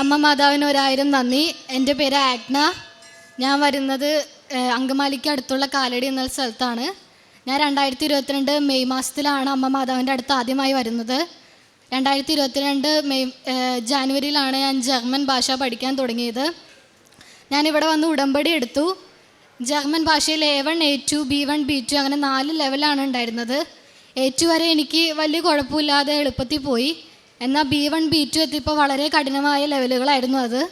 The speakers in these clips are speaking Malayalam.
അമ്മ മാതാവിന് ഒരായിരം നന്ദി. എന്റെ പേര് ആഗ്ന. ഞാൻ വരുന്നത് അങ്കമാലിക്ക് അടുത്തുള്ള കാലടി എന്ന സ്ഥലത്താണ്. ഞാൻ രണ്ടായിരത്തി ഇരുപത്തിരണ്ട് മെയ് മാസത്തിലാണ് അമ്മ മാതാവിന്റെ അടുത്ത് ആദ്യമായി വരുന്നത്. രണ്ടായിരത്തി ഇരുപത്തിരണ്ട് മെയ് ജാനുവരിയിലാണ് ഞാൻ ജർമ്മൻ ഭാഷ പഠിക്കാൻ തുടങ്ങിയത്. ഞാനിവിടെ വന്ന് ഉടമ്പടി എടുത്തു. ജർമ്മൻ ഭാഷയിൽ A one A two B one B two അങ്ങനെ നാല് ലെവലാണ് ഉണ്ടായിരുന്നത്. എ ടു വരെ എനിക്ക് വലിയ കുഴപ്പമില്ലാതെ എളുപ്പത്തിൽ പോയി. എന്നാൽ ബി വൺ ബി ടു എത്തിയപ്പോൾ വളരെ കഠിനമായ ലെവലുകളായിരുന്നു അത്.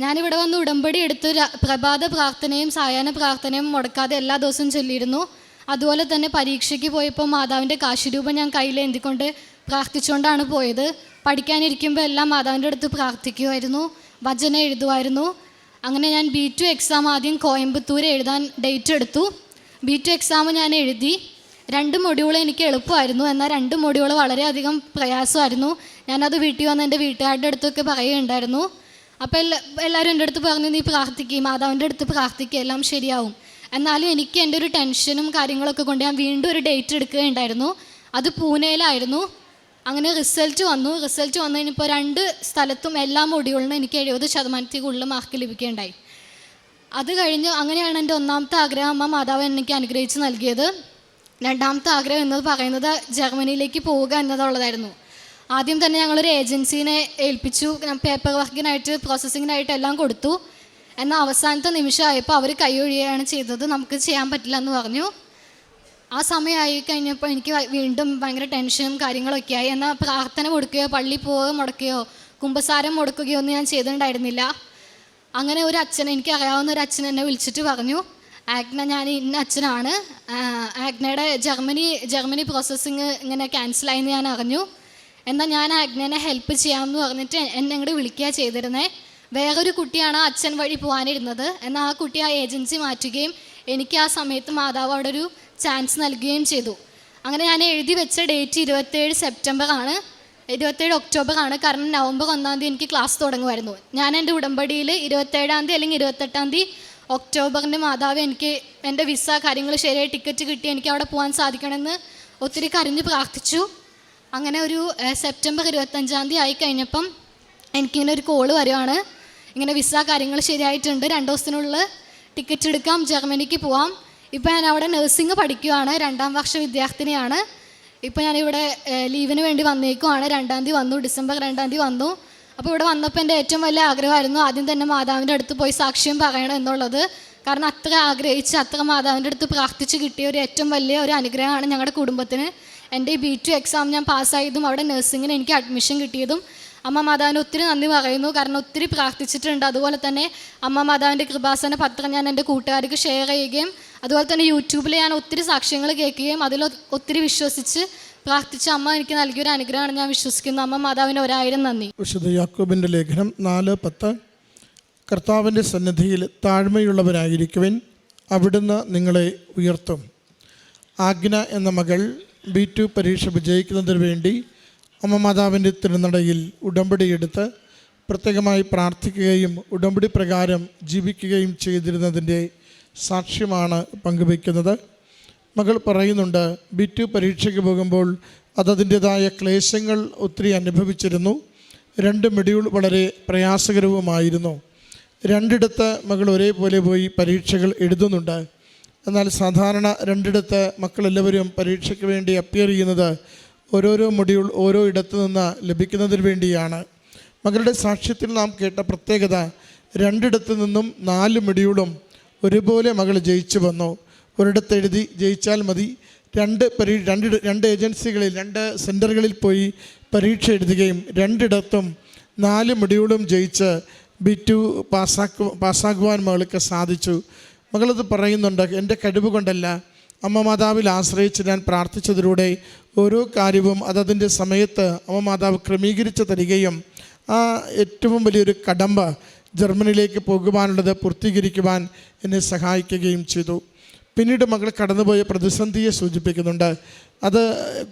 ഞാനിവിടെ വന്ന് ഉടമ്പടി എടുത്ത് പ്രഭാത പ്രാർത്ഥനയും സായാഹ്ന പ്രാർത്ഥനയും മുടക്കാതെ എല്ലാ ദിവസവും ചൊല്ലിയിരുന്നു. അതുപോലെ തന്നെ പരീക്ഷയ്ക്ക് പോയപ്പോൾ മാതാവിന്റെ കാശിരൂപം ഞാൻ കയ്യിലേന്തിക്കൊണ്ട് പ്രാർത്ഥിച്ചുകൊണ്ടാണ് പോയത്. പഠിക്കാനിരിക്കുമ്പോൾ എല്ലാം മാതാവിന്റെ അടുത്ത് പ്രാർത്ഥിക്കുമായിരുന്നു വചന എഴുതുമായിരുന്നു അങ്ങനെ ഞാൻ ബി ടു എക്സാം ആദ്യം കോയമ്പത്തൂർ എഴുതാൻ ഡേറ്റ് എടുത്തു. ബി ടു എക്സാം ഞാൻ എഴുതി. രണ്ട് മൊഡ്യൂൾ എനിക്ക് എളുപ്പമായിരുന്നു. എന്നാൽ രണ്ട് മൊഡ്യൂൾ വളരെയധികം പ്രയാസമായിരുന്നു. ഞാനത് വീട്ടിൽ വന്ന് എന്റെ വീട്ടുകാരുടെ അടുത്തൊക്കെ പറയുകയുണ്ടായിരുന്നു. അപ്പോൾ എല്ലാ എല്ലാവരും എന്റെ അടുത്ത് പറഞ്ഞു നീ പ്രാർത്ഥിക്കുക മാതാവിന്റെ അടുത്ത് പ്രാർത്ഥിക്കുക എല്ലാം ശരിയാവും. എന്നാലും എനിക്ക് എന്റെ ഒരു ടെൻഷനും കാര്യങ്ങളൊക്കെ കൊണ്ട് ഞാൻ വീണ്ടും ഒരു ഡേറ്റ് എടുക്കുകയുണ്ടായിരുന്നു. അത് പൂനെയിലായിരുന്നു. അങ്ങനെ റിസൾട്ട് വന്നു. റിസൾട്ട് വന്നു കഴിഞ്ഞപ്പോൾ രണ്ട് സ്ഥലത്തും എല്ലാ മൊഡ്യൂളിനും എനിക്ക് എഴുപത് ശതമാനത്തിൽ കൂടുതൽ മാർക്ക് ലഭിക്കുകയുണ്ടായി. അത് കഴിഞ്ഞ് അങ്ങനെയാണ് എന്റെ ഒന്നാമത്തെ ആഗ്രഹം. അമ്മ മാതാവ് എനിക്ക് അനുഗ്രഹിച്ച് നൽകിയത്. രണ്ടാമത്തെ ആഗ്രഹം എന്നത് പറയുന്നത് ജർമ്മനിയിലേക്ക് പോവുക എന്നതുള്ളതായിരുന്നു. ആദ്യം തന്നെ ഞങ്ങളൊരു ഏജൻസീനെ ഏൽപ്പിച്ചു. പേപ്പർ വർക്കിനായിട്ട് പ്രോസസ്സിങ്ങിനായിട്ട് എല്ലാം കൊടുത്തു. എന്നാൽ അവസാനത്തെ നിമിഷമായപ്പോൾ അവർ കൈയൊഴിയാണ് ചെയ്തത്. നമുക്ക് ചെയ്യാൻ പറ്റില്ല എന്ന് പറഞ്ഞു. ആ സമയമായി കഴിഞ്ഞപ്പോൾ എനിക്ക് വീണ്ടും ഭയങ്കര ടെൻഷനും കാര്യങ്ങളൊക്കെ ആയി എന്നാൽ പ്രാർത്ഥന കൊടുക്കുകയോ പള്ളി പോവുകയോ മുടക്കുകയോ കുമ്പസാരം മുടക്കുകയോ ഒന്നും ഞാൻ ചെയ്തിട്ടുണ്ടായിരുന്നില്ല. അങ്ങനെ ഒരു അച്ഛൻ എനിക്ക് അറിയാവുന്ന ഒരു അച്ഛൻ എന്നെ വിളിച്ചിട്ട് പറഞ്ഞു. ആഗ്ന ഞാൻ ഇന്ന അച്ഛനാണ്. ആഗ്നയുടെ ജർമ്മനി ജർമ്മനി പ്രോസസ്സിങ് ഇങ്ങനെ ക്യാൻസലായെന്ന് ഞാൻ അറിഞ്ഞു. എന്നാൽ ഞാൻ ആഗ്നനെ ഹെൽപ്പ് ചെയ്യാമെന്ന് പറഞ്ഞിട്ട് എന്നെ ഇങ്ങോട്ട് വിളിക്കുക ചെയ്തിരുന്നത് വേറൊരു കുട്ടിയാണ് അച്ഛൻ വഴി പോകാനിരുന്നത് എന്നാൽ ആ കുട്ടി ആ ഏജൻസി മാറ്റുകയും എനിക്ക് ആ സമയത്ത് മാതാവ് അവിടെ ഒരു ചാൻസ് നൽകുകയും ചെയ്തു. അങ്ങനെ ഞാൻ എഴുതി വെച്ച ഡേറ്റ് ഇരുപത്തേഴ് സെപ്റ്റംബർ ആണ്. ഇരുപത്തേഴ് ഒക്ടോബർ ആണ്. കാരണം നവംബർ ഒന്നാം തീയതി എനിക്ക് ക്ലാസ് തുടങ്ങുമായിരുന്നു. ഞാൻ എന്റെ ഉടമ്പടിയിൽ ഇരുപത്തേഴാം തീയതി അല്ലെങ്കിൽ ഇരുപത്തെട്ടാം തീയതി ഒക്ടോബറിന്റെ മാതാവ് എനിക്ക് എന്റെ വിസ കാര്യങ്ങൾ ശരിയായി ടിക്കറ്റ് കിട്ടി എനിക്ക് അവിടെ പോകാൻ സാധിക്കണമെന്ന് ഒത്തിരി കരഞ്ഞ് പ്രാർത്ഥിച്ചു. അങ്ങനെ ഒരു സെപ്റ്റംബർ ഇരുപത്തഞ്ചാം തീയതി ആയി കഴിഞ്ഞപ്പം എനിക്കിങ്ങനെ ഒരു കോൾ വരുവാണ്. ഇങ്ങനെ വിസ കാര്യങ്ങൾ ശരിയായിട്ടുണ്ട്. രണ്ട് ദിവസത്തിനുള്ളിൽ ടിക്കറ്റ് എടുക്കാം ജർമ്മനിക്ക് പോവാം. ഇപ്പോൾ ഞാൻ അവിടെ നഴ്സിംഗ് പഠിക്കുകയാണ് രണ്ടാം വർഷ വിദ്യാർത്ഥിനിയാണ്. ഇപ്പോൾ ഞാനിവിടെ ലീവിന് വേണ്ടി വന്നേക്കുവാണ്. രണ്ടാം തീയതി വന്നു ഡിസംബർ രണ്ടാം തീയതി വന്നു. അപ്പോൾ ഇവിടെ വന്നപ്പോൾ എന്റെ ഏറ്റവും വലിയ ആഗ്രഹമായിരുന്നു ആദ്യം തന്നെ മാതാവിന്റെ അടുത്ത് പോയി സാക്ഷ്യം പറയണം എന്നുള്ളത്. കാരണം അത്ര ആഗ്രഹിച്ച് അത്ര മാതാവിന്റെ അടുത്ത് പ്രാർത്ഥിച്ച് കിട്ടിയ ഒരു ഏറ്റവും വലിയ ഒരു അനുഗ്രഹമാണ് ഞങ്ങളുടെ കുടുംബത്തിന്. എന്റെ ബി ടു എക്സാം ഞാൻ പാസ്സായതും അവിടെ നഴ്സിങ്ങിന് എനിക്ക് അഡ്മിഷൻ കിട്ടിയതും അമ്മ മാതാവിന് ഒത്തിരി നന്ദി പറയുന്നു. കാരണം ഒത്തിരി പ്രാർത്ഥിച്ചിട്ടുണ്ട്. അതുപോലെ തന്നെ അമ്മ മാതാവിന്റെ കൃപാസന പത്രം ഞാൻ എന്റെ കൂട്ടുകാർക്ക് ഷെയർ ചെയ്യുകയും അതുപോലെ തന്നെ യൂട്യൂബിൽ ഞാൻ ഒത്തിരി സാക്ഷ്യങ്ങൾ കേൾക്കുകയും അതിൽ ഒത്തിരി വിശ്വസിച്ച് പ്രാർത്ഥിച്ച അമ്മ എനിക്ക് നൽകിയ ഒരു അനുഗ്രഹമാണ്. ഞാൻ വിശ്വസിക്കുന്നു. അമ്മ മാതാവിന് ഒരായിരം നന്ദി. വിശുദ്ധ യാക്കോബിന്റെ ലേഖനം നാല് പത്ത്. കർത്താവിന്റെ സന്നിധിയിൽ താഴ്മയുള്ളവരായിരിക്കുവിൻ അവിടുന്ന് നിങ്ങളെ ഉയർത്തും. ആഗ്ന എന്ന മകൾ ബി ടു പരീക്ഷ വിജയിക്കുന്നതിന് വേണ്ടി അമ്മ മാതാവിന്റെ തിരുനടയിൽ ഉടമ്പടിയെടുത്ത് പ്രത്യേകമായി പ്രാർത്ഥിക്കുകയും ഉടമ്പടി പ്രകാരം ജീവിക്കുകയും ചെയ്തിരുന്നതിന്റെ സാക്ഷ്യമാണ് പങ്കുവയ്ക്കുന്നത്. മകൾ പറയുന്നുണ്ട് ബി ടു പരീക്ഷയ്ക്ക് പോകുമ്പോൾ അതതിന്റെതായ ക്ലേശങ്ങൾ ഒത്തിരി അനുഭവിച്ചിരുന്നു. രണ്ട് മെഡ്യൂൾ വളരെ പ്രയാസകരവുമായിരുന്നു. രണ്ടിടത്ത് മകൾ ഒരേപോലെ പോയി പരീക്ഷകൾ എഴുതുന്നുണ്ട്. എന്നാൽ സാധാരണ രണ്ടിടത്ത് മക്കളെല്ലാവരും പരീക്ഷയ്ക്ക് വേണ്ടി അപ്പിയർ ചെയ്യുന്നത് ഓരോരോ മൊഡ്യൂൾ ഓരോ ഇടത്തു നിന്ന് ലഭിക്കുന്നതിന് വേണ്ടിയാണ്. മകളുടെ സാക്ഷ്യത്തിൽ നാം കേട്ട പ്രത്യേകത രണ്ടിടത്തു നിന്നും നാല് മൊഡ്യൂളും ഒരുപോലെ മകൾ ജയിച്ചു വന്നു. ഒരിടത്ത് എഴുതി ജയിച്ചാൽ മതി. രണ്ട് പരീ രണ്ട് രണ്ട് ഏജൻസികളിൽ രണ്ട് സെന്ററുകളിൽ പോയി പരീക്ഷ എഴുതുകയും രണ്ടിടത്തും നാല് മൊഡ്യൂളും ജയിച്ച് ബി ടു പാസ്സാക്കു പാസ്സാക്കുവാൻ മകൾക്ക് സാധിച്ചു. മകളത് പറയുന്നുണ്ട് എന്റെ കഴിവ് കൊണ്ടല്ല. അമ്മ മാതാവിൽ ആശ്രയിച്ച് ഞാൻ പ്രാർത്ഥിച്ചതിലൂടെ ഓരോ കാര്യവും അതതിന്റെ സമയത്ത് അമ്മ മാതാവ് ക്രമീകരിച്ച് തരികയും ആ ഏറ്റവും വലിയൊരു കടമ്പ ജർമ്മനിയിലേക്ക് പോകുവാനുള്ളത് പൂർത്തീകരിക്കുവാൻ എന്നെ സഹായിക്കുകയും ചെയ്തു. പിന്നീട് മകൾ കടന്നുപോയ പ്രതിസന്ധിയെ സൂചിപ്പിക്കുന്നുണ്ട്. അത്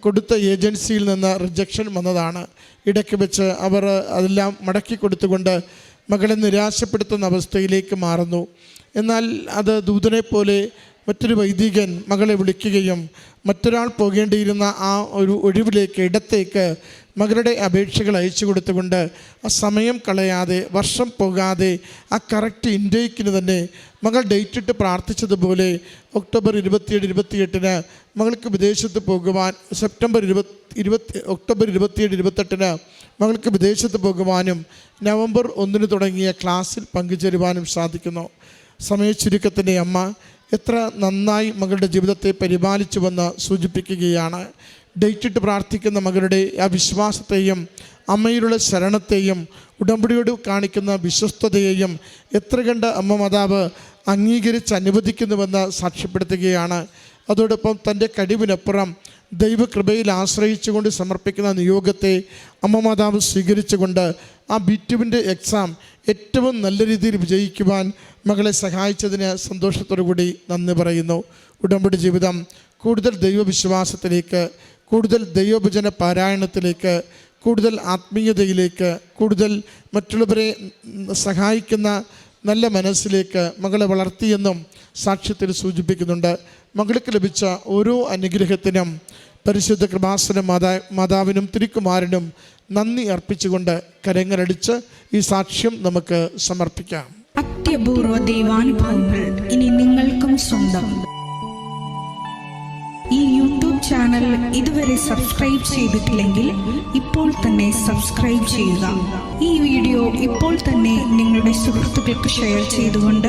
കൊടുത്ത ഏജൻസിയിൽ നിന്ന് റിജക്ഷൻ വന്നതാണ്. ഇടയ്ക്ക് വെച്ച് അവർ അതെല്ലാം മടക്കി കൊടുത്തുകൊണ്ട് മകളെ നിരാശപ്പെടുത്തുന്ന അവസ്ഥയിലേക്ക് മാറുന്നു. എന്നാൽ അത് ദൂതനെ പോലെ മറ്റൊരു വൈദികൻ മകളെ വിളിക്കുകയും മറ്റൊരാൾ പോകേണ്ടിയിരുന്ന ആ ഒരു ഒഴിവിലേക്ക് ഇടത്തേക്ക് മകളുടെ അപേക്ഷകൾ അയച്ചു കൊടുത്തുകൊണ്ട് ആ സമയം കളയാതെ വർഷം പോകാതെ ആ കറക്റ്റ് ഇൻഡേക്കിന് തന്നെ മകൾ ഡേറ്റ് ഇട്ട് പ്രാർത്ഥിച്ചതുപോലെ ഒക്ടോബർ ഇരുപത്തിയേഴ് ഇരുപത്തിയെട്ടിന് മകൾക്ക് വിദേശത്ത് പോകുവാൻ സെപ്റ്റംബർ ഇരുപത്തി ഇരുപത്തി ഒക്ടോബർ ഇരുപത്തിയേഴ് ഇരുപത്തെട്ടിന് മകൾക്ക് വിദേശത്ത് പോകുവാനും നവംബർ ഒന്നിന് തുടങ്ങിയ ക്ലാസ്സിൽ പങ്കുചേരുവാനും സാധിക്കുന്നു. സമയച്ചുരുക്കത്തിന്റെ അമ്മ എത്ര നന്നായി മകളുടെ ജീവിതത്തെ പരിപാലിച്ചുവെന്ന് സൂചിപ്പിക്കുകയാണ്. ഡേറ്റിട്ട് പ്രാർത്ഥിക്കുന്ന മകളുടെ ആ വിശ്വാസത്തെയും അമ്മയിലുള്ള ശരണത്തെയും ഉടമ്പടിയോട് കാണിക്കുന്ന വിശ്വസ്തതയെയും എത്ര കണ്ട് അമ്മ മാതാവ് അംഗീകരിച്ച് അനുവദിക്കുന്നുവെന്ന് സാക്ഷ്യപ്പെടുത്തുകയാണ്. അതോടൊപ്പം തന്റെ കഴിവിനപ്പുറം ദൈവകൃപയിൽ ആശ്രയിച്ചുകൊണ്ട് സമർപ്പിക്കുന്ന നിയോഗത്തെ അമ്മ മാതാവ് സ്വീകരിച്ചുകൊണ്ട് ആ ബിറ്റുവിന്റെ എക്സാം ഏറ്റവും നല്ല രീതിയിൽ വിജയിക്കുവാൻ മകളെ സഹായിച്ചതിന് സന്തോഷത്തോടു കൂടി നന്ദി പറയുന്നു. ഉടമ്പടി ജീവിതം കൂടുതൽ ദൈവവിശ്വാസത്തിലേക്ക് കൂടുതൽ ദൈവഭജന പാരായണത്തിലേക്ക് കൂടുതൽ ആത്മീയതയിലേക്ക് കൂടുതൽ മറ്റുള്ളവരെ സഹായിക്കുന്ന നല്ല മനസ്സിലേക്ക് മകളെ വളർത്തിയെന്നും സാക്ഷ്യത്തിൽ സൂചിപ്പിക്കുന്നുണ്ട്. മകൾക്ക് ലഭിച്ച ഓരോ അനുഗ്രഹത്തിനും പരിശുദ്ധ കൃപാസന മാതാ മാതാവിനും തിരുക്കുമാരനും നന്ദി അർപ്പിച്ചുകൊണ്ട് കരങ്ങളടിച്ച് ഈ സാക്ഷ്യം നമുക്ക് സമർപ്പിക്കാം. അത്യപൂർവ ദൈവാനുഭവങ്ങൾ ഇനി നിങ്ങൾക്കും സ്വന്തം. ഈ യൂട്യൂബ് ചാനൽ ഇതുവരെ സബ്സ്ക്രൈബ് ചെയ്തിട്ടില്ലെങ്കിൽ ഇപ്പോൾ തന്നെ സബ്സ്ക്രൈബ് ചെയ്യുക. ഈ വീഡിയോ ഇപ്പോൾ തന്നെ നിങ്ങളുടെ സുഹൃത്തുക്കൾക്ക് ഷെയർ ചെയ്തുകൊണ്ട്